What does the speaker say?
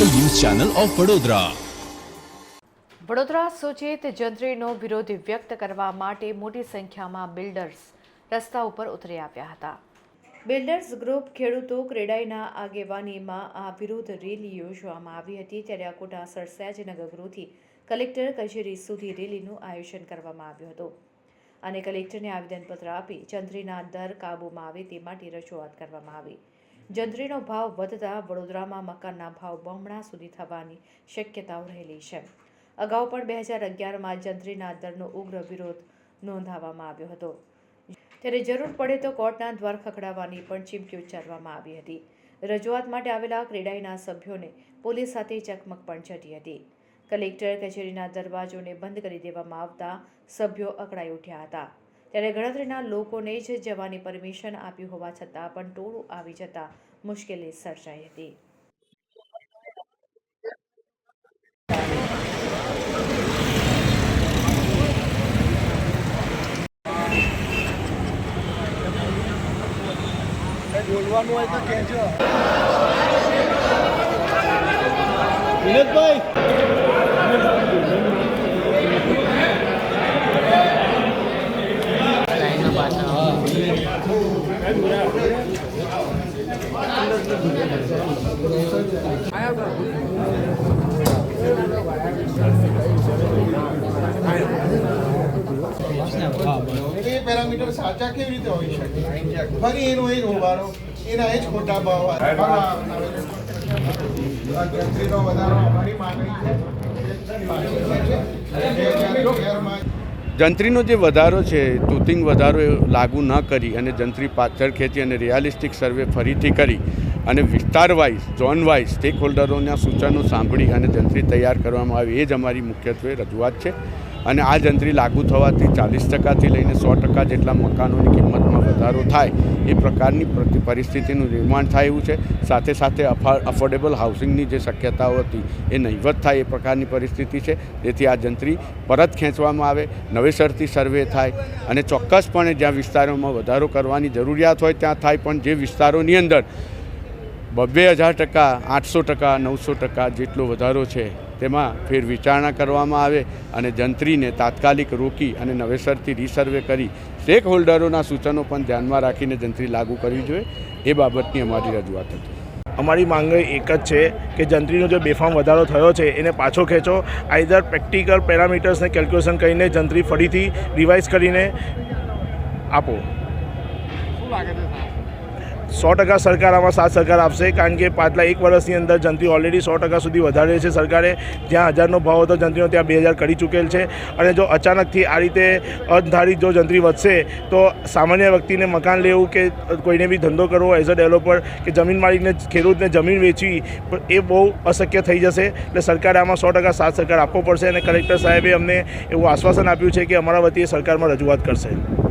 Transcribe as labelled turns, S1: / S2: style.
S1: Channel of Vadodara.
S2: Vadodara સુચેત જંત્રીનો વિરોધ વ્યક્ત કરવા માટે મોટી સંખ્યામાં બિલ્ડર્સ રસ્તા ઉપર ઉતરી આવ્યા હતા. બિલ્ડર્સ ગ્રુપ ખેડૂતો ક્રેડાઈના આગેવાનીમાં આ વિરોધ રેલી યોજવામાં આવી હતી. ત્યારે અકોટા સરસેજ નગરગૃહથી કલેક્ટર કચેરી સુધી રેલીનું આયોજન કરવામાં આવ્યું હતું. અને કલેક્ટરને આવેદનપત્ર આપી ચંદ્રીના દર કાબૂમાં આવે તે માટે રજૂઆત કરવામાં આવી. જંત્રીનો ભાવ વધતા વડોદરામાં મકાનના ભાવ બમણા સુધી થવાની શક્યતાઓ રહેલી છે. અગાઉ પણ બે હજાર અગિયારમાં જંત્રીના દરનો ઉગ્ર વિરોધ નોંધાવવામાં આવ્યો હતો. ત્યારે જરૂર પડે તો કોર્ટના દ્વાર ખખડાવવાની પણ ચીમકી ઉચ્ચારવામાં આવી હતી. રજૂઆત માટે આવેલા ક્રેડાઈના સભ્યોને પોલીસ સાથે ચકમક પણ ચડી હતી. કલેક્ટર કચેરીના દરવાજોને બંધ કરી દેવામાં આવતા સભ્યો અકળાઈ ઉઠ્યા હતા. ત્યારે ગણતરીના લોકોને જ જવાની પરમિશન આપી હોવા છતાં પણ ટોળું આવી જતા મુશ્કેલી સર્જાઈ હતી.
S3: બોલવાનું હોય તો કહેજો. વિનોદભાઈ! પેરામીટર સાચા કેવી રીતે હોઈ શકે ફરી એનો એ જ હોવાનો એના એ જ ખોટા ભાવ ગણતરીનો વધારો અમારી માંગણી છે
S4: જંત્રીનો જે વધારો છે તૂતિંગ વધારો લાગુ ન કરી અને જંત્રી પાછળ ખેંચી અને રિયાલિસ્ટિક સર્વે ફરીથી કરી અને વિસ્તાર વાઇઝ ઝોન વાઇઝ સ્ટેક હોલ્ડરોના સૂચનો સાંભળી અને જંત્રી તૈયાર કરવામાં આવે. એ જ અમારી મુખ્યત્વે રજૂઆત છે. અને આ જંત્રી લાગુ થવાથી ચાલીસ ટકાથી લઈને સો ટકા જેટલા મકાનોની કિંમતમાં વધારો થાય એ પ્રકારની પરિસ્થિતિનું નિર્માણ થાય એવું છે. સાથે સાથે અફા- અફોર્ડેબલ હાઉસિંગની જે શક્યતાઓ હતી એ નહીવત થાય એ પ્રકારની પરિસ્થિતિ છે. તેથી આ જંત્રી પરત ખેંચવામાં આવે, નવેસરથી સર્વે થાય અને ચોક્કસપણે જ્યાં વિસ્તારોમાં વધારો કરવાની જરૂરિયાત હોય ત્યાં થાય. પણ જે વિસ્તારોની અંદર બબ્બે હજાર ટકા, આઠસો ટકા, નવસો ટકા જેટલો વધારો છે તેમાં ફેર વિચારણા કરવામાં આવે અને જંત્રીને તાત્કાલિક રોકી અને નવેસરથી રીસર્વે કરી સ્ટેક હોલ્ડરોના સૂચનો પણ ધ્યાનમાં રાખીને જંત્રી લાગુ કરવી જોઈએ. એ બાબતની અમારી રજૂઆત હતી.
S5: અમારી માંગણી એક જ છે કે જંત્રીનો જે બેફામ વધારો થયો છે એને પાછો ખેંચો. આઈધર પ્રેક્ટિકલ પેરામીટર્સને કેલ્ક્યુલેશન કરીને જંત્રી ફરીથી રિવાઇઝ કરીને આપો. સો ટકા સરકાર આમાં સાથ સરકાર આપશે, કારણ કે પાછલા એક વર્ષની અંદર જંત્રી ઓલરેડી સો ટકા સુધી વધારે છે સરકારે. જ્યાં હજારનો ભાવ હતો જંત્રીનો ત્યાં બે હજાર કરી ચૂકેલ છે. અને જો અચાનકથી આ રીતે અધારિત જો જંત્રી વધશે, તો સામાન્ય વ્યક્તિને મકાન લેવું કે કોઈને બી ધંધો કરવો એઝ અ ડેવલપર કે જમીન માલિકને, ખેડૂતને જમીન વેચવી, એ બહુ અશક્ય થઈ જશે. એટલે સરકારે આમાં સો ટકા સાથ સરકાર આપવો પડશે. અને કલેક્ટર સાહેબે અમને એવું આશ્વાસન આપ્યું છે કે અમારા વતીએ સરકારમાં રજૂઆત કરશે.